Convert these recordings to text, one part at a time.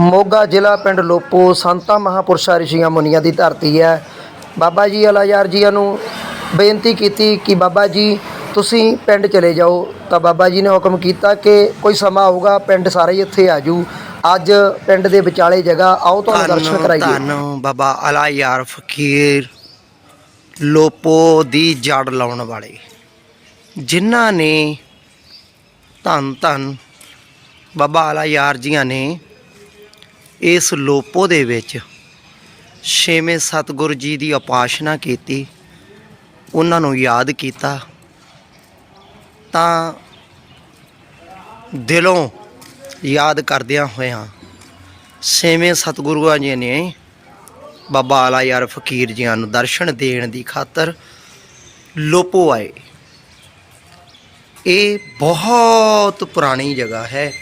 ਮੋਗਾ ਜ਼ਿਲ੍ਹਾ ਪਿੰਡ ਲੋਪੋ ਸੰਤਾਂ ਮਹਾਪੁਰਸ਼ਾਂ ਰਿਸ਼ੀਆਂ ਮੁਨੀਆਂ ਦੀ ਧਰਤੀ ਹੈ। ਬਾਬਾ ਜੀ ਅਲਾਯਾਰ ਜੀਆਂ ਨੂੰ ਬੇਨਤੀ ਕੀਤੀ ਕਿ ਬਾਬਾ ਜੀ ਤੁਸੀਂ ਪਿੰਡ ਚਲੇ ਜਾਓ। ਤਾਂ ਬਾਬਾ ਜੀ ਨੇ ਹੁਕਮ ਕੀਤਾ ਕਿ ਕੋਈ ਸਮਾਂ ਆਊਗਾ ਪਿੰਡ ਸਾਰੇ ਇੱਥੇ ਆਜੂ ਅੱਜ ਪਿੰਡ ਦੇ ਵਿਚਾਲੇ ਜਗ੍ਹਾ ਆਓ ਤੁਹਾਨੂੰ ਦਰਸ਼ਨ ਕਰਾਈਏ। ਧੰਨ ਬਾਬਾ ਅਲਾ ਯਾਰ ਫਕੀਰ ਲੋਪੋ ਦੀ ਜੜ ਲਾਉਣ ਵਾਲੇ ਜਿਨ੍ਹਾਂ ਨੇ ਧੰਨ ਧੰਨ ਬਾਬਾ ਅਲਾ ਯਾਰ ਜੀਆਂ ਨੇ ਇਸ ਲੋਪੋ ਦੇ ਵਿੱਚ ਛੇਵੇਂ ਸਤਿਗੁਰੂ ਜੀ ਦੀ ਉਪਾਸ਼ਨਾ ਕੀਤੀ, ਉਹਨਾਂ ਨੂੰ ਯਾਦ ਕੀਤਾ, ਤਾਂ ਦਿਲੋਂ ਯਾਦ ਕਰਦਿਆਂ ਹੋਇਆਂ ਛੇਵੇਂ ਸਤਿਗੁਰੂਆਂ ਜੀ ਨੇ ਬਾਬਾ ਆਲਾ ਯਾਰ ਫਕੀਰ ਜੀਆਂ ਨੂੰ ਦਰਸ਼ਨ ਦੇਣ ਦੀ ਖਾਤਰ ਲੋਪੋ ਆਏ। ਇਹ ਬਹੁਤ ਪੁਰਾਣੀ ਜਗ੍ਹਾ ਹੈ।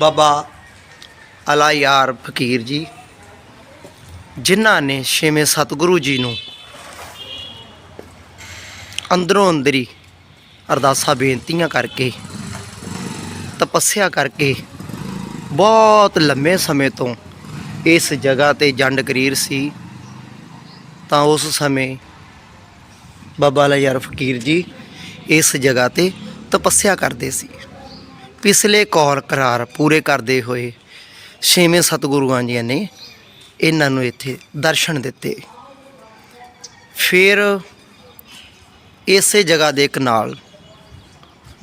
ਬਾਬਾ ਅਲਾ ਯਾਰ ਫਕੀਰ ਜੀ, ਜਿਨ੍ਹਾਂ ਨੇ ਛੇਵੇਂ ਸਤਿਗੁਰੂ ਜੀ ਨੂੰ ਅੰਦਰੋਂ ਅੰਦਰੀ ਅਰਦਾਸਾਂ ਬੇਨਤੀਆਂ ਕਰਕੇ, ਤਪੱਸਿਆ ਕਰਕੇ ਬਹੁਤ ਲੰਮੇ ਸਮੇਂ ਤੋਂ ਇਸ ਜਗ੍ਹਾ ਤੇ ਜੰਡ ਕਰੀਰ ਸੀ, ਤਾਂ ਉਸ ਸਮੇਂ ਬਾਬਾ ਅਲਾ ਫਕੀਰ ਜੀ ਇਸ ਜਗ੍ਹਾ ਤੇ ਤਪੱਸਿਆ ਕਰਦੇ ਸੀ। ਪਿਛਲੇ ਕੌਰ ਕਰਾਰ ਪੂਰੇ ਕਰਦੇ ਹੋਏ ਛੇਵੇਂ ਸਤਿਗੁਰੂਆਂ ਜੀ ਨੇ ਇਹਨਾਂ ਨੂੰ ਇੱਥੇ ਦਰਸ਼ਨ ਦਿੱਤੇ। ਫਿਰ ਇਸੇ ਜਗ੍ਹਾ ਦੇ ਇੱਕ ਨਾਲ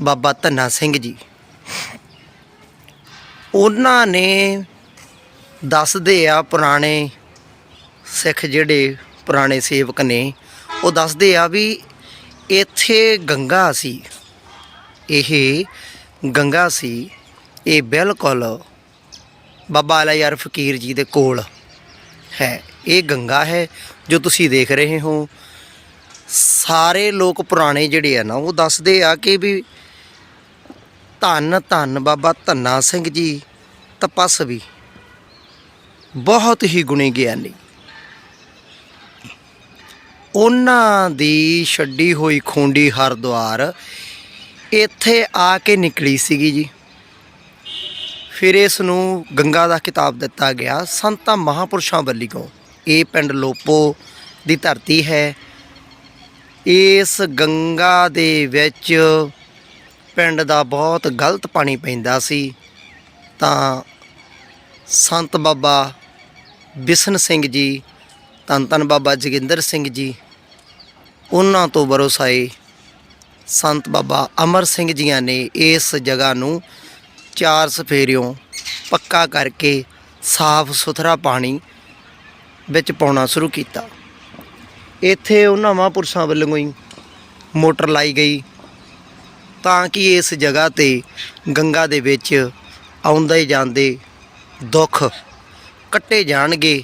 ਬਾਬਾ ਧੰਨਾ ਸਿੰਘ ਜੀ। ਉਹਨਾਂ ਨੇ ਦੱਸਦੇ ਆ ਪੁਰਾਣੇ ਸਿੱਖ ਜਿਹੜੇ ਪੁਰਾਣੇ ਸੇਵਕ ਨੇ, ਉਹ ਦੱਸਦੇ ਆ ਵੀ ਇੱਥੇ ਗੰਗਾ ਸੀ। ਇਹ ਗੰਗਾ ਸੀ, ਇਹ ਬਿਲਕੁਲ ਬਾਬਾ ਅਲਾ ਯਾਰ ਫਕੀਰ ਜੀ ਦੇ ਕੋਲ ਹੈ। ਇਹ ਗੰਗਾ ਹੈ ਜੋ ਤੁਸੀਂ ਦੇਖ ਰਹੇ ਹੋ। ਸਾਰੇ ਲੋਕ ਪੁਰਾਣੇ ਜਿਹੜੇ ਆ ਨਾ, ਉਹ ਦੱਸਦੇ ਆ ਕਿ ਵੀ ਧੰਨ ਧੰਨ ਬਾਬਾ ਧੰਨਾ ਸਿੰਘ ਜੀ, ਤਪਸਵੀ। ਬਹੁਤ ਹੀ ਗੁਣੀ ਗਿਆਨੀ। ਉਹਨਾਂ ਦੀ ਛੱਡੀ ਹੋਈ ਖੁੰਡੀ ਹਰਦੁਆਰ ਇੱਥੇ ਆ ਕੇ ਨਿਕਲੀ ਸੀਗੀ ਜੀ। ਫਿਰ ਇਸ ਨੂੰ ਗੰਗਾ ਦਾ ਖਿਤਾਬ ਦਿੱਤਾ ਗਿਆ ਸੰਤਾਂ ਮਹਾਪੁਰਸ਼ਾਂ ਵੱਲੋਂ। ਇਹ ਪਿੰਡ ਲੋਪੋ ਦੀ ਧਰਤੀ ਹੈ। ਇਸ ਗੰਗਾ ਦੇ ਵਿੱਚ ਪਿੰਡ ਦਾ ਬਹੁਤ ਗਲਤ ਪਾਣੀ ਪੈਂਦਾ ਸੀ। ਤਾਂ ਸੰਤ ਬਾਬਾ ਬਿਸ਼ਨ ਸਿੰਘ ਜੀ, ਧੰਨ ਧੰਨ ਬਾਬਾ ਜੋਗਿੰਦਰ ਸਿੰਘ ਜੀ, ਉਹਨਾਂ ਤੋਂ ਬਰੋਸਾਏ ਸੰਤ ਬਾਬਾ ਅਮਰ ਸਿੰਘ ਜੀਆਂ ਨੇ ਇਸ ਜਗ੍ਹਾ ਨੂੰ ਚਾਰ ਸਫੇਰਿਓਂ ਪੱਕਾ ਕਰਕੇ ਸਾਫ਼ ਸੁਥਰਾ ਪਾਣੀ ਵਿੱਚ ਪਾਉਣਾ ਸ਼ੁਰੂ ਕੀਤਾ। ਇੱਥੇ ਉਹਨਾਂ ਮਹਾਂਪੁਰਸ਼ਾਂ ਵੱਲੋਂ ਹੀ ਮੋਟਰ ਲਾਈ ਗਈ ਤਾਂ ਕਿ ਇਸ ਜਗ੍ਹਾ ਤੇ ਗੰਗਾ ਦੇ ਵਿੱਚ ਆਉਂਦੇ ਜਾਂਦੇ ਦੁੱਖ ਕੱਟੇ ਜਾਣਗੇ,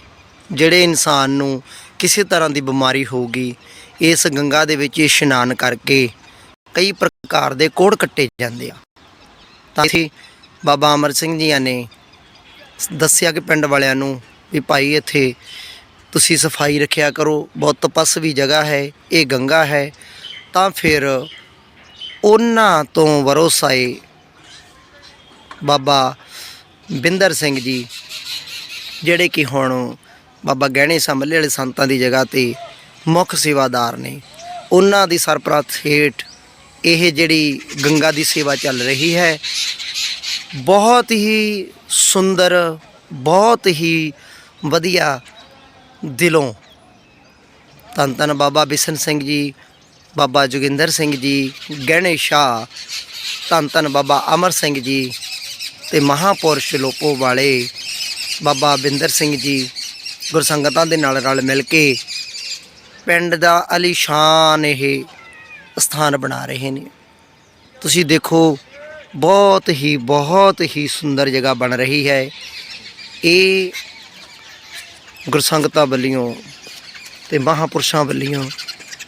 ਜਿਹੜੇ ਇਨਸਾਨ ਨੂੰ ਕਿਸੇ ਤਰ੍ਹਾਂ ਦੀ ਬਿਮਾਰੀ ਹੋਊਗੀ, ਇਸ ਗੰਗਾ ਦੇ ਵਿੱਚ ਇਸ਼ਨਾਨ ਕਰਕੇ ਕਈ ਪ੍ਰਕਾਰ ਦੇ ਕੋੜ ਕੱਟੇ ਜਾਂਦੇ ਆ। ਤਾਂ ਅਸੀਂ ਬਾਬਾ ਅਮਰ ਸਿੰਘ ਜੀਆਂ ਨੇ ਦੱਸਿਆ ਕਿ ਪਿੰਡ ਵਾਲਿਆਂ ਨੂੰ ਵੀ ਭਾਈ ਇੱਥੇ ਤੁਸੀਂ ਸਫ਼ਾਈ ਰੱਖਿਆ ਕਰੋ, ਬਹੁਤ ਤਪਸਵੀ ਜਗ੍ਹਾ ਹੈ, ਇਹ ਗੰਗਾ ਹੈ। ਤਾਂ ਫਿਰ ਉਹਨਾਂ ਤੋਂ ਵਰੋਸਾਏ ਬਾਬਾ ਬਿੰਦਰ ਸਿੰਘ ਜੀ, ਜਿਹੜੇ ਕਿ ਹੁਣ ਬਾਬਾ ਗਹਿਣੇ ਸੰਭਲੇ ਵਾਲੇ ਸੰਤਾਂ ਦੀ ਜਗ੍ਹਾ ਤੇ ਮੁੱਖ ਸੇਵਾਦਾਰ ਨੇ। ਉਹਨਾਂ ਦੀ ਸਰਪ੍ਰਸਤ ਹੇਠ ਇਹ ਜਿਹੜੀ ਗੰਗਾ ਦੀ ਸੇਵਾ ਚੱਲ ਰਹੀ ਹੈ ਬਹੁਤ ਹੀ ਸੁੰਦਰ, ਬਹੁਤ ਹੀ ਵਧੀਆ ਦਿਲੋਂ ਧੰਨ ਧੰਨ ਬਾਬਾ ਬਿਸ਼ਨ ਸਿੰਘ ਜੀ, ਬਾਬਾ ਜੋਗਿੰਦਰ ਸਿੰਘ ਜੀ ਗਹਿਣੇ ਸ਼ਾਹ, ਧੰਨ ਧੰਨ ਬਾਬਾ ਅਮਰ ਸਿੰਘ ਜੀ ਤੇ ਮਹਾਪੁਰਸ਼ ਲੋਪੋ ਵਾਲੇ ਬਾਬਾ ਬਿੰਦਰ ਸਿੰਘ ਜੀ ਗੁਰਸੰਗਤਾਂ ਦੇ ਨਾਲ ਰਲ ਮਿਲ ਕੇ ਪਿੰਡ ਦਾ ਅਲੀਸ਼ਾਨ ਇਹ ਸਥਾਨ ਬਣਾ ਰਹੇ ਨੇ। ਤੁਸੀਂ ਦੇਖੋ ਬਹੁਤ ਹੀ ਬਹੁਤ ਹੀ ਸੁੰਦਰ ਜਗ੍ਹਾ ਬਣ ਰਹੀ ਹੈ। ਇਹ ਗੁਰਸੰਗਤਾਂ ਵੱਲੋਂ ਤੇ ਮਹਾਪੁਰਸ਼ਾਂ ਵੱਲੋਂ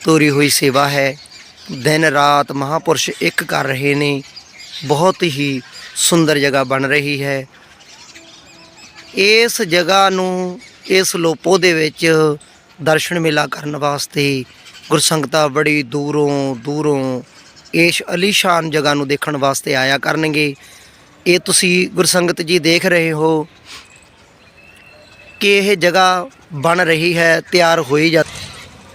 ਤੋਰੀ ਹੋਈ ਸੇਵਾ ਹੈ। ਦਿਨ ਰਾਤ ਮਹਾਪੁਰਸ਼ ਇੱਕ ਕਰ ਰਹੇ ਨੇ। ਬਹੁਤ ਹੀ ਸੁੰਦਰ ਜਗ੍ਹਾ ਬਣ ਰਹੀ ਹੈ। ਇਸ ਜਗ੍ਹਾ ਨੂੰ, ਇਸ ਲੋਪੋ ਦੇ ਵਿੱਚ ਦਰਸ਼ਨ ਮੇਲਾ ਕਰਨ ਵਾਸਤੇ ਗੁਰਸੰਗਤਾਂ ਬੜੀ ਦੂਰੋਂ ਦੂਰੋਂ ਇਸ ਅਲੀਸ਼ਾਨ ਜਗ੍ਹਾ ਨੂੰ ਦੇਖਣ ਵਾਸਤੇ ਆਇਆ ਕਰਨਗੇ। ਇਹ ਤੁਸੀਂ ਗੁਰਸੰਗਤ ਜੀ ਦੇਖ ਰਹੇ ਹੋ ਕਿ ਇਹ ਜਗ੍ਹਾ ਬਣ ਰਹੀ ਹੈ, ਤਿਆਰ ਹੋਈ ਜਾ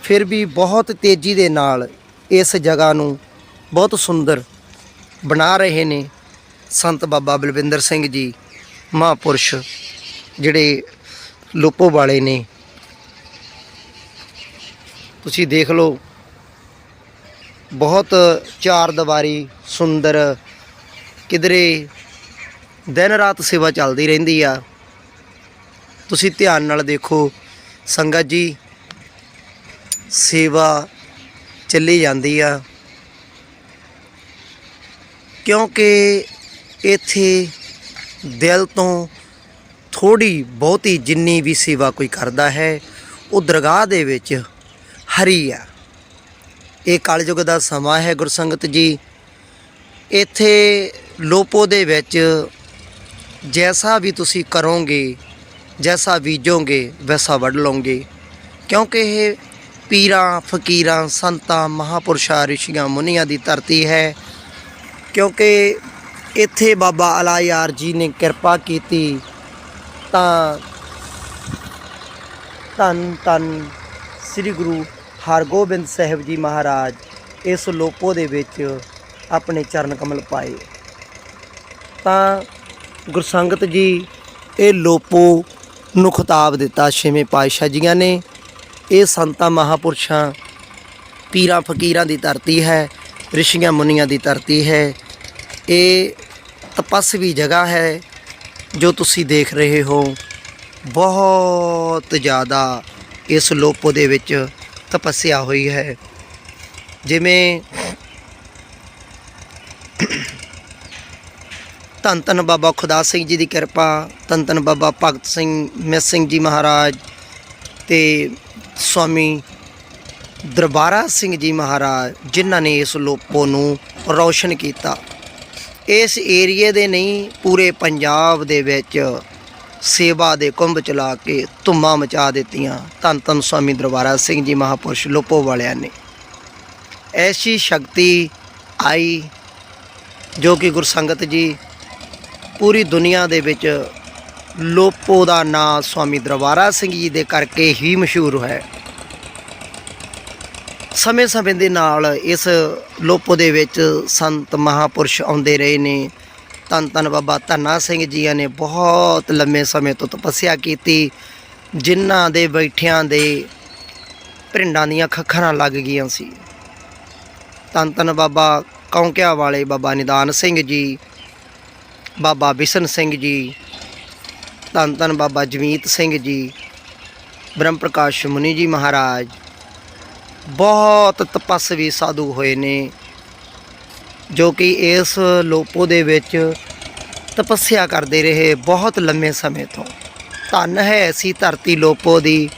ਫਿਰ ਵੀ ਬਹੁਤ ਤੇਜ਼ੀ ਦੇ ਨਾਲ ਇਸ ਜਗ੍ਹਾ ਨੂੰ ਬਹੁਤ ਸੁੰਦਰ ਬਣਾ ਰਹੇ ਨੇ ਸੰਤ ਬਾਬਾ ਬਲਵਿੰਦਰ ਸਿੰਘ ਜੀ ਮਹਾਂਪੁਰਸ਼, ਜਿਹੜੇ ਲੋਪੋ ਵਾਲੇ ਨੇ। ਤੁਸੀਂ ਦੇਖ ਲਓ ਬਹੁਤ ਚਾਰ ਦੀਵਾਰੀ, ਸੁੰਦਰ, ਕਿਧਰੇ ਦਿਨ ਰਾਤ ਸੇਵਾ ਚੱਲਦੀ ਰਹਿੰਦੀ ਆ। ਤੁਸੀਂ ਧਿਆਨ ਨਾਲ ਦੇਖੋ, ਸੰਗਤ ਜੀ, ਸੇਵਾ ਚੱਲੀ ਜਾਂਦੀ ਆ। ਕਿਉਂਕਿ ਇੱਥੇ ਦਿਲ ਤੋਂ ਥੋੜੀ ਬਹੁਤੀ ਜਿੰਨੀ ਵੀ ਸੇਵਾ ਕੋਈ ਕਰਦਾ ਹੈ, ਉਹ ਦਰਗਾਹ ਦੇ ਵਿੱਚ ਹਰੀ ਆ। ਇਹ ਕਲਯੁਗ ਦਾ ਸਮਾਂ ਹੈ ਗੁਰਸੰਗਤ ਜੀ। ਇੱਥੇ ਲੋਪੋ ਦੇ ਵਿੱਚ ਜੈਸਾ ਵੀ ਤੁਸੀਂ ਕਰੋਗੇ, ਜੈਸਾ ਬੀਜੋਗੇ, ਵੈਸਾ ਵੱਢ ਲਓਗੇ। ਕਿਉਂਕਿ ਇਹ ਪੀਰਾਂ, ਫਕੀਰਾਂ, ਸੰਤਾਂ, ਮਹਾਪੁਰਸ਼ਾਂ, ਰਿਸ਼ੀਆਂ, ਮੁਨੀਆਂ ਦੀ ਧਰਤੀ ਹੈ। ਕਿਉਂਕਿ ਇੱਥੇ ਬਾਬਾ ਅਲਾਯਾਰ ਜੀ ਨੇ ਕਿਰਪਾ ਕੀਤੀ, ਤਾਂ ਧੰਨ ਧੰਨ ਸ੍ਰੀ ਗੁਰੂ ਹਰਗੋਬਿੰਦ ਸਾਹਿਬ ਜੀ ਮਹਾਰਾਜ ਇਸ ਲੋਪੋ ਦੇ ਵਿੱਚ ਆਪਣੇ ਚਰਨ ਕਮਲ ਪਾਏ। ਤਾਂ ਗੁਰਸੰਗਤ ਜੀ ਇਹ ਲੋਪੋ ਨੂੰ ਖਿਤਾਬ ਦਿੱਤਾ ਛੇਵੇਂ ਪਾਤਸ਼ਾਹ ਜੀਆਂ ਨੇ। ਇਹ ਸੰਤਾਂ ਮਹਾਪੁਰਸ਼ਾਂ ਪੀਰਾਂ ਫਕੀਰਾਂ ਦੀ ਧਰਤੀ ਹੈ, ਰਿਸ਼ੀਆਂ ਮੁਨੀਆਂ ਦੀ ਧਰਤੀ ਹੈ। ਇਹ ਤਪਸਵੀ ਜਗ੍ਹਾ ਹੈ ਜੋ ਤੁਸੀਂ ਦੇਖ ਰਹੇ ਹੋ। ਬਹੁਤ ਜ਼ਿਆਦਾ ਇਸ ਲੋਪੋ ਦੇ ਵਿੱਚ ਤਪੱਸਿਆ ਹੋਈ ਹੈ। ਜਿਵੇਂ ਧੰਨ ਧੰਨ ਬਾਬਾ ਖੁਦਾ ਸਿੰਘ ਜੀ ਦੀ ਕਿਰਪਾ, ਧੰਨ ਧੰਨ ਬਾਬਾ ਭਗਤ ਸਿੰਘ, ਮਿਸ ਸਿੰਘ ਜੀ ਮਹਾਰਾਜ ਤੇ ਸਵਾਮੀ ਦਰਬਾਰਾ ਸਿੰਘ ਜੀ ਮਹਾਰਾਜ, ਜਿਨ੍ਹਾਂ ਨੇ ਇਸ ਲੋਪੋ ਨੂੰ ਰੌਸ਼ਨ ਕੀਤਾ। ਇਸ ਏਰੀਏ ਦੇ ਨਹੀਂ, ਪੂਰੇ ਪੰਜਾਬ ਦੇ ਵਿੱਚ ਸੇਵਾ ਦੇ ਕੁੰਭ ਚਲਾ ਕੇ ਧੁੰਮਾਂ ਮਚਾ ਦਿੱਤੀਆਂ। ਧੰਨ ਧੰਨ ਸਵਾਮੀ ਦਰਬਾਰਾ ਸਿੰਘ ਜੀ ਮਹਾਪੁਰਸ਼ ਲੋਪੋ ਵਾਲਿਆਂ ਨੇ। ਐਸੀ ਸ਼ਕਤੀ ਆਈ ਜੋ ਕਿ ਗੁਰਸੰਗਤ ਜੀ ਪੂਰੀ ਦੁਨੀਆ ਦੇ ਵਿੱਚ ਲੋਪੋ ਦਾ ਨਾਂ ਸਵਾਮੀ ਦਰਬਾਰਾ ਸਿੰਘ ਜੀ ਦੇ ਕਰਕੇ ਹੀ ਮਸ਼ਹੂਰ ਹੈ। ਸਮੇਂ-ਸਮੇਂ ਦੇ ਨਾਲ ਇਸ ਲੋਪੋ ਦੇ ਵਿੱਚ ਸੰਤ ਮਹਾਪੁਰਸ਼ ਆਉਂਦੇ ਰਹੇ ਨੇ। ਧੰਨ ਧੰਨ ਬਾਬਾ ਧੰਨਾ ਸਿੰਘ ਜੀਆਂ ਨੇ ਬਹੁਤ ਲੰਮੇ ਸਮੇਂ ਤੋਂ ਤਪੱਸਿਆ ਕੀਤੀ। ਜਿਨ੍ਹਾਂ ਦੇ ਬੈਠਿਆਂ ਦੇ ਭਿੰਡਾਂ ਦੀਆਂ ਖੱਖਰਾਂ ਲੱਗ ਗਈਆਂ ਸੀ। ਧੰਨ ਧੰਨ ਬਾਬਾ ਕੌਂਕਿਆਂ ਵਾਲੇ ਬਾਬਾ ਨਿਦਾਨ ਸਿੰਘ ਜੀ, ਬਾਬਾ ਬਿਸ਼ਨ ਸਿੰਘ ਜੀ, ਧੰਨ ਧੰਨ ਬਾਬਾ ਜਮੀਤ ਸਿੰਘ ਜੀ, ਬ੍ਰਹਮ ਪ੍ਰਕਾਸ਼ ਮੁਨੀ ਜੀ ਮਹਾਰਾਜ, ਬਹੁਤ ਤਪਸਵੀ ਸਾਧੂ ਹੋਏ ਨੇ। ਜੋ ਕਿ ਇਸ ਲੋਪੋ ਦੇ ਵਿੱਚ ਤਪੱਸਿਆ ਕਰਦੇ ਰਹੇ ਬਹੁਤ ਲੰਮੇ ਸਮੇਂ ਤੋਂ। ਧੰਨ ਹੈ ਐਸੀ ਧਰਤੀ ਲੋਪੋ ਦੀ।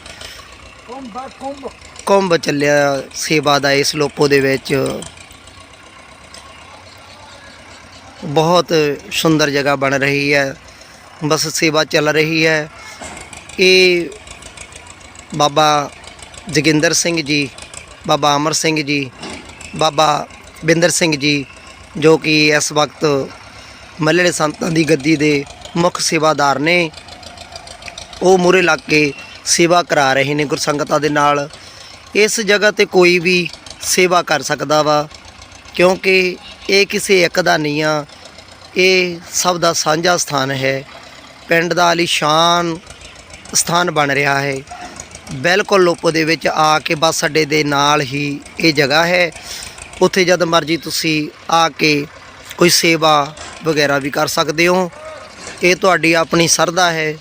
ਕੁੰਭ ਚੱਲਿਆ ਸੇਵਾ ਦਾ ਇਸ ਲੋਪੋ ਦੇ ਵਿੱਚ। ਬਹੁਤ ਸੁੰਦਰ ਜਗ੍ਹਾ ਬਣ ਰਹੀ ਹੈ। ਬਸ ਸੇਵਾ ਚੱਲ ਰਹੀ ਹੈ। ਇਹ ਬਾਬਾ ਜੋਗਿੰਦਰ ਸਿੰਘ ਜੀ, ਬਾਬਾ ਅਮਰ ਸਿੰਘ ਜੀ, ਬਾਬਾ ਬਿੰਦਰ ਸਿੰਘ ਜੀ ਜੋ ਕਿ ਇਸ ਵਕਤ ਮੱਲੜੇ ਸੰਤਾਂ ਦੀ ਗੱਦੀ ਦੇ ਮੁੱਖ ਸੇਵਾਦਾਰ ਨੇ। ਉਹ ਮੂਰੇ ਲੱਗ ਕੇ ਸੇਵਾ ਕਰਾ ਰਹੇ ਨੇ ਗੁਰਸੰਗਤਾਂ ਦੇ ਨਾਲ। ਇਸ ਜਗ੍ਹਾ ਤੇ ਕੋਈ ਵੀ ਸੇਵਾ ਕਰ ਸਕਦਾ ਵਾ, ਕਿਉਂਕਿ ਇਹ ਕਿਸੇ ਇੱਕ ਦਾ ਨਹੀਂ ਆ, ਇਹ ਸਭ ਦਾ ਸਾਂਝਾ ਸਥਾਨ ਹੈ। ਪਿੰਡ ਦਾ ਆਲੀਸ਼ਾਨ ਸਥਾਨ ਬਣ ਰਿਹਾ ਹੈ। ਬਿਲਕੁਲ ਲੋਪੋ ਦੇ ਵਿੱਚ ਆ ਕੇ ਬੱਸ ਅੱਡੇ ਦੇ ਨਾਲ ਹੀ ਇਹ ਜਗ੍ਹਾ ਹੈ। ਉੱਥੇ ਜਦ ਮਰਜ਼ੀ ਤੁਸੀਂ ਆ ਕੇ ਕੋਈ ਸੇਵਾ ਵਗੈਰਾ ਵੀ ਕਰ ਸਕਦੇ ਹੋ। ਇਹ ਤੁਹਾਡੀ ਆਪਣੀ ਸਰਦਾ ਹੈ।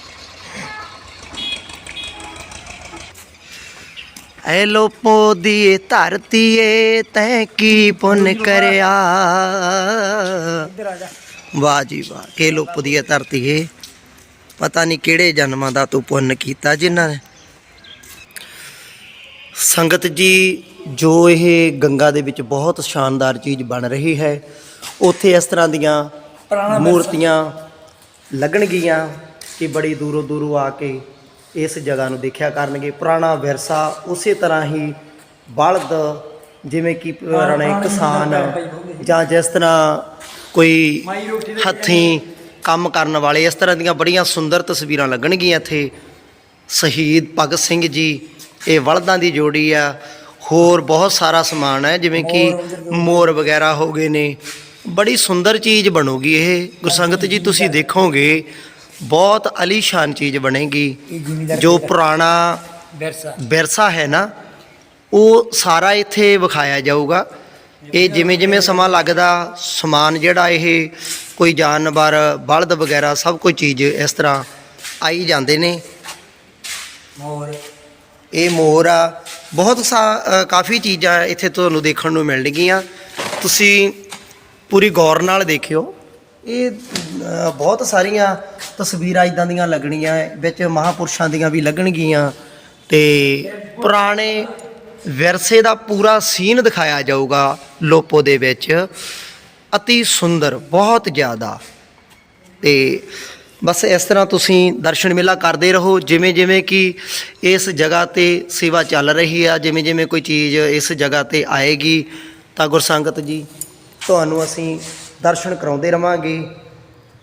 ਐ ਲੋਪੋ ਦੀ ਧਰਤੀ ਏ ਤੈਂ ਕੀ ਪੁੰਨ ਕਰਿਆ? ਵਾਹ ਜੀ ਵਾਹ ਲੋਪੋ ਦੀ ਧਰਤੀ ਏ ਪਤਾ ਨਹੀਂ ਕਿਹੜੇ ਜਨਮਾਂ ਦਾ ਤੂੰ ਪੁੰਨ ਕੀਤਾ ਜਿਨ੍ਹਾਂ ਨੇ। ਸੰਗਤ ਜੀ ਜੋ ਇਹ ਗੰਗਾ ਦੇ ਵਿੱਚ ਬਹੁਤ ਸ਼ਾਨਦਾਰ ਚੀਜ਼ ਬਣ ਰਹੀ ਹੈ ਉੱਥੇ ਇਸ ਤਰ੍ਹਾਂ ਦੀਆਂ ਮੂਰਤੀਆਂ ਲੱਗਣਗੀਆਂ ਕਿ ਬੜੀ ਦੂਰੋਂ ਦੂਰੋਂ ਆ ਕੇ ਇਸ ਜਗ੍ਹਾ ਨੂੰ ਦੇਖਿਆ ਕਰਨਗੇ। ਪੁਰਾਣਾ ਵਿਰਸਾ ਉਸੇ ਤਰ੍ਹਾਂ ਹੀ ਬਲਦ ਜਿਵੇਂ ਕਿ ਪੁਰਾਣੇ ਕਿਸਾਨ ਜਾਂ। ਜਿਸ ਤਰ੍ਹਾਂ ਕੋਈ ਹੱਥੀਂ ਕੰਮ ਕਰਨ ਵਾਲੇ ਇਸ ਤਰ੍ਹਾਂ ਦੀਆਂ ਬੜੀਆਂ ਸੁੰਦਰ ਤਸਵੀਰਾਂ ਲੱਗਣਗੀਆਂ ਇੱਥੇ। ਸ਼ਹੀਦ ਭਗਤ ਸਿੰਘ ਜੀ ਇਹ ਬਲਦਾਂ ਦੀ ਜੋੜੀ ਆ। ਹੋਰ ਬਹੁਤ ਸਾਰਾ ਸਮਾਨ ਹੈ ਜਿਵੇਂ ਕਿ ਮੋਰ ਵਗੈਰਾ ਹੋ ਗਏ ਨੇ। ਬੜੀ ਸੁੰਦਰ ਚੀਜ਼ ਬਣੂਗੀ ਇਹ। ਗੁਰਸੰਗਤ ਜੀ ਤੁਸੀਂ ਦੇਖੋਗੇ ਬਹੁਤ ਅਲੀਸ਼ਾਨ ਚੀਜ਼ ਬਣੇਗੀ। ਜੋ ਪੁਰਾਣਾ ਵਿਰਸਾ ਹੈ ਨਾ ਉਹ ਸਾਰਾ ਇੱਥੇ ਵਿਖਾਇਆ ਜਾਊਗਾ। ਇਹ ਜਿਵੇਂ ਜਿਵੇਂ ਸਮਾਂ ਲੱਗਦਾ ਸਮਾਨ ਜਿਹੜਾ ਇਹ ਕੋਈ ਜਾਨਵਰ ਬਲਦ ਵਗੈਰਾ ਸਭ ਕੋਈ ਚੀਜ਼ ਇਸ ਤਰ੍ਹਾਂ ਆਈ ਜਾਂਦੇ ਨੇ। ਮੋਰ। ਇਹ ਮੋਰ ਆ। ਬਹੁਤ ਸਾ ਕਾਫੀ ਚੀਜ਼ਾਂ ਇੱਥੇ ਤੁਹਾਨੂੰ ਦੇਖਣ ਨੂੰ ਮਿਲਣਗੀਆਂ। ਤੁਸੀਂ ਪੂਰੀ ਗੌਰ ਨਾਲ ਦੇਖਿਓ। ਇਹ ਬਹੁਤ ਸਾਰੀਆਂ ਤਸਵੀਰਾਂ ਇਦਾਂ ਦੀਆਂ ਲੱਗਣੀਆਂ, ਵਿੱਚ ਮਹਾਪੁਰਸ਼ਾਂ ਦੀਆਂ ਵੀ ਲੱਗਣਗੀਆਂ। ਤੇ ਪੁਰਾਣੇ ਵਿਰਸੇ ਦਾ ਪੂਰਾ ਸੀਨ ਦਿਖਾਇਆ ਜਾਊਗਾ ਲੋਪੋ ਦੇ ਵਿੱਚ। ਅਤੀ ਸੁੰਦਰ, ਬਹੁਤ ਜ਼ਿਆਦਾ। ਤੇ ਬਸ ਇਸ ਤਰ੍ਹਾਂ ਤੁਸੀਂ ਦਰਸ਼ਨ ਮੇਲਾ ਕਰਦੇ ਰਹੋ, ਜਿਵੇਂ ਜਿਵੇਂ ਕਿ ਇਸ ਜਗ੍ਹਾ ਤੇ ਸੇਵਾ ਚੱਲ ਰਹੀ ਆ, ਜਿਵੇਂ ਜਿਵੇਂ ਕੋਈ ਚੀਜ਼ ਇਸ ਜਗ੍ਹਾ ਤੇ ਆਏਗੀ, ਤਾਂ ਗੁਰਸੰਗਤ ਜੀ, ਤੁਹਾਨੂੰ ਅਸੀਂ ਦਰਸ਼ਨ ਕਰਾਉਂਦੇ ਰਵਾਂਗੇ।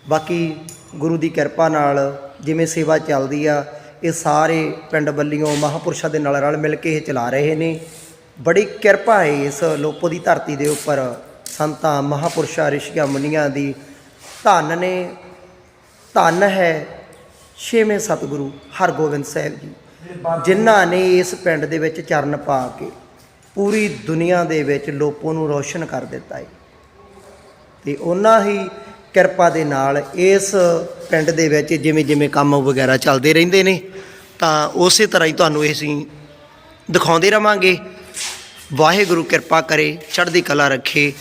ਬਾਕੀ ਗੁਰੂ ਦੀ ਕਿਰਪਾ ਨਾਲ ਜਿਵੇਂ ਸੇਵਾ ਚੱਲਦੀ ਆ, ਇਹ ਸਾਰੇ ਪਿੰਡ ਬੱਲੀਆਂ ਮਹਾਪੁਰਸ਼ਾਂ ਦੇ ਨਾਲ ਰਲ ਮਿਲ ਕੇ ਇਹ ਚਲਾ ਰਹੇ ਨੇ। ਬੜੀ ਕਿਰਪਾ ਹੈ ਇਸ ਲੋਪੋ ਦੀ ਧਰਤੀ ਦੇ ਉੱਪਰ ਸੰਤਾਂ, ਮਹਾਪੁਰਸ਼ਾਂ, ਰਿਸ਼ੀਆਂ, ਮੁਨੀਆਂ ਦੀ। ਧੰਨ ਨੇ ਧੰਨ ਹੈ ਛੇਵੇਂ ਸਤਿਗੁਰੂ ਹਰਗੋਬਿੰਦ ਸਾਹਿਬ ਜੀ ਜਿਨ੍ਹਾਂ ਨੇ ਇਸ ਪਿੰਡ ਦੇ ਵਿੱਚ ਚਰਨ ਪਾ ਕੇ ਪੂਰੀ ਦੁਨੀਆ ਦੇ ਵਿੱਚ ਲੋਪੋ ਨੂੰ ਰੋਸ਼ਨ ਕਰ ਦਿੱਤਾ ਹੈ। ਤੇ ਉਹਨਾਂ ਹੀ ਕਿਰਪਾ ਦੇ ਨਾਲ ਇਸ ਪਿੰਡ ਦੇ ਵਿੱਚ ਜਿਵੇਂ ਜਿਵੇਂ ਕੰਮ ਵਗੈਰਾ ਚੱਲਦੇ ਰਹਿੰਦੇ ਨੇ ਤਾਂ ਉਸੇ ਤਰ੍ਹਾਂ ਹੀ ਤੁਹਾਨੂੰ ਇਹ ਅਸੀਂ ਦਿਖਾਉਂਦੇ ਰਵਾਂਗੇ। ਵਾਹਿਗੁਰੂ ਕਿਰਪਾ ਕਰੇ ਚੜ੍ਹਦੀ ਕਲਾ ਰੱਖੇ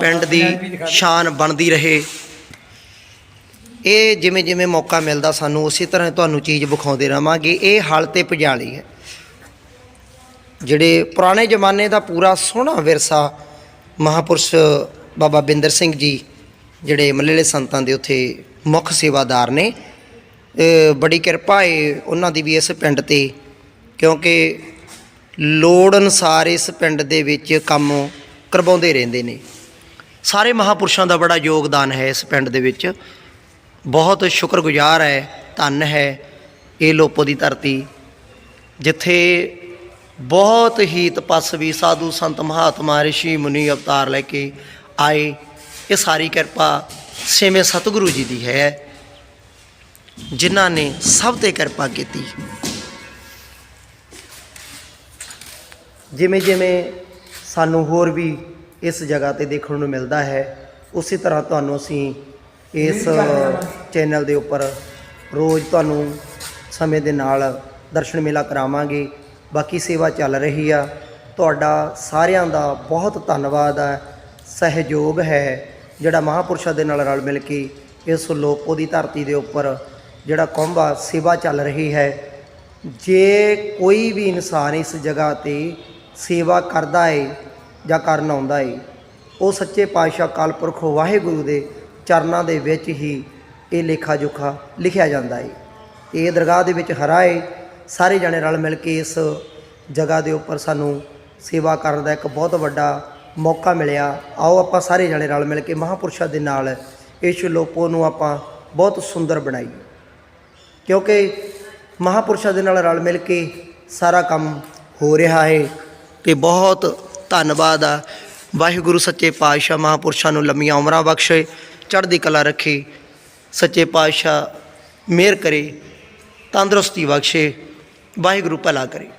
ਪਿੰਡ ਦੀ ਸ਼ਾਨ ਬਣਦੀ ਰਹੇ। ਇਹ ਜਿਵੇਂ ਜਿਵੇਂ ਮੌਕਾ ਮਿਲਦਾ ਸਾਨੂੰ, ਉਸੇ ਤਰ੍ਹਾਂ ਤੁਹਾਨੂੰ ਚੀਜ਼ ਵਿਖਾਉਂਦੇ ਰਵਾਂਗੇ। ਇਹ ਹਲ ਤੇ ਪਜਾਲੀ ਹੈ। ਜਿਹੜੇ ਪੁਰਾਣੇ ਜ਼ਮਾਨੇ ਦਾ ਪੂਰਾ ਸੋਹਣਾ ਵਿਰਸਾ ਮਹਾਪੁਰਸ਼ ਬਾਬਾ ਬਿੰਦਰ ਸਿੰਘ ਜੀ, ਜਿਹੜੇ ਮੱਲੇਲੇ ਸੰਤਾਂ ਦੇ ਉੱਥੇ ਮੁੱਖ ਸੇਵਾਦਾਰ ਨੇ ਬੜੀ ਕਿਰਪਾ ਹੈ ਉਹਨਾਂ ਦੀ ਵੀ ਇਸ ਪਿੰਡ ਤੇ, ਕਿਉਂਕਿ ਲੋੜ ਅਨੁਸਾਰ ਇਸ ਪਿੰਡ ਦੇ ਵਿੱਚ ਕੰਮ ਕਰਵਾਉਂਦੇ ਰਹਿੰਦੇ ਨੇ। ਸਾਰੇ ਮਹਾਪੁਰਸ਼ਾਂ ਦਾ ਬੜਾ ਯੋਗਦਾਨ ਹੈ ਇਸ ਪਿੰਡ ਦੇ ਵਿੱਚ। ਬਹੁਤ ਸ਼ੁਕਰਗੁਜ਼ਾਰ ਹੈ, ਧੰਨ ਹੈ ਇਹ ਲੋਪੋ ਦੀ ਧਰਤੀ, ਜਿੱਥੇ ਬਹੁਤ ਹੀ ਤਪਸਵੀ ਸਾਧੂ ਸੰਤ ਮਹਾਤਮਾ ਰਿਸ਼ੀ ਮੁਨੀ ਅਵਤਾਰ ਲੈ ਕੇ ਆਏ। ਇਹ ਸਾਰੀ ਕਿਰਪਾ ਛੇਵੇਂ ਸਤਿਗੁਰੂ ਜੀ ਦੀ ਹੈ, ਜਿਨ੍ਹਾਂ ਨੇ ਸਭ ਤੇ ਕਿਰਪਾ ਕੀਤੀ। ਜਿਵੇਂ ਜਿਵੇਂ ਸਾਨੂੰ ਹੋਰ ਵੀ ਇਸ ਜਗ੍ਹਾ ਤੇ ਦੇਖਣ ਨੂੰ ਮਿਲਦਾ ਹੈ, ਉਸੇ ਤਰ੍ਹਾਂ ਤੁਹਾਨੂੰ ਅਸੀਂ ਇਸ ਚੈਨਲ ਦੇ ਉੱਪਰ ਰੋਜ਼ ਤੁਹਾਨੂੰ ਸਮੇਂ ਦੇ ਨਾਲ ਦਰਸ਼ਨ ਮੇਲਾ ਕਰਾਵਾਂਗੇ। ਬਾਕੀ ਸੇਵਾ ਚੱਲ ਰਹੀ ਆ। ਤੁਹਾਡਾ ਸਾਰਿਆਂ ਦਾ ਬਹੁਤ ਧੰਨਵਾਦ ਹੈ ਸਹਿਯੋਗ ਹੈ ਜਿਹੜਾ ਮਹਾਪੁਰਸ਼ਾਂ ਦੇ ਨਾਲ ਰਲ ਮਿਲ ਕੇ ਇਸ ਲੋਕੋ ਦੀ ਧਰਤੀ ਦੇ ਉੱਪਰ ਜਿਹੜਾ ਕੁੰਭਾ ਸੇਵਾ ਚੱਲ ਰਹੀ ਹੈ। ਜੇ ਕੋਈ ਵੀ ਇਨਸਾਨ ਇਸ ਜਗ੍ਹਾ ਤੇ ਸੇਵਾ ਕਰਦਾ ਏ ਜਾਂ ਕਰਨ ਆਉਂਦਾ ਏ ਉਹ ਸੱਚੇ ਪਾਤਸ਼ਾਹ ਕਾਲਪੁਰਖ ਵਾਹਿਗੁਰੂ ਦੇ ਚਰਨਾਂ ਦੇ ਵਿੱਚ ਹੀ ਇਹ ਲੇਖਾ ਜੋਖਾ ਲਿਖਿਆ ਜਾਂਦਾ ਹੈ ਇਹ ਦਰਗਾਹ ਦੇ ਵਿੱਚ ਹਰਾ ਏ ਸਾਰੇ ਜਣੇ ਰਲ ਮਿਲ ਕੇ ਇਸ ਜਗ੍ਹਾ ਦੇ ਉੱਪਰ ਸਾਨੂੰ ਸੇਵਾ ਕਰਨ ਦਾ ਇੱਕ ਬਹੁਤ ਵੱਡਾ ਮੌਕਾ ਮਿਲਿਆ। ਆਓ ਆਪਾਂ ਸਾਰੇ ਜਣੇ ਰਲ ਮਿਲ ਕੇ ਮਹਾਪੁਰਸ਼ਾਂ ਦੇ ਨਾਲ ਇਸ ਲੋਪੋ ਨੂੰ ਆਪਾਂ ਬਹੁਤ ਸੁੰਦਰ ਬਣਾਈਏ। ਕਿਉਂਕਿ ਮਹਾਪੁਰਸ਼ਾਂ ਦੇ ਨਾਲ ਰਲ ਮਿਲ ਕੇ ਸਾਰਾ ਕੰਮ ਹੋ ਰਿਹਾ ਹੈ ਤੇ ਬਹੁਤ ਧੰਨਵਾਦ ਆ ਵਾਹਿਗੁਰੂ ਸੱਚੇ ਪਾਤਸ਼ਾਹ ਮਹਾਪੁਰਸ਼ਾਂ ਨੂੰ ਲੰਮੀਆਂ ਉਮਰਾਂ ਬਖਸ਼ੇ, ਚੜ੍ਹਦੀ ਕਲਾ ਰੱਖੇ, ਸੱਚੇ ਪਾਤਸ਼ਾਹ ਮਿਹਰ ਕਰੇ, ਤੰਦਰੁਸਤੀ ਬਖਸ਼ੇ, ਵਾਹਿਗੁਰੂ ਭਲਾ ਕਰੇ।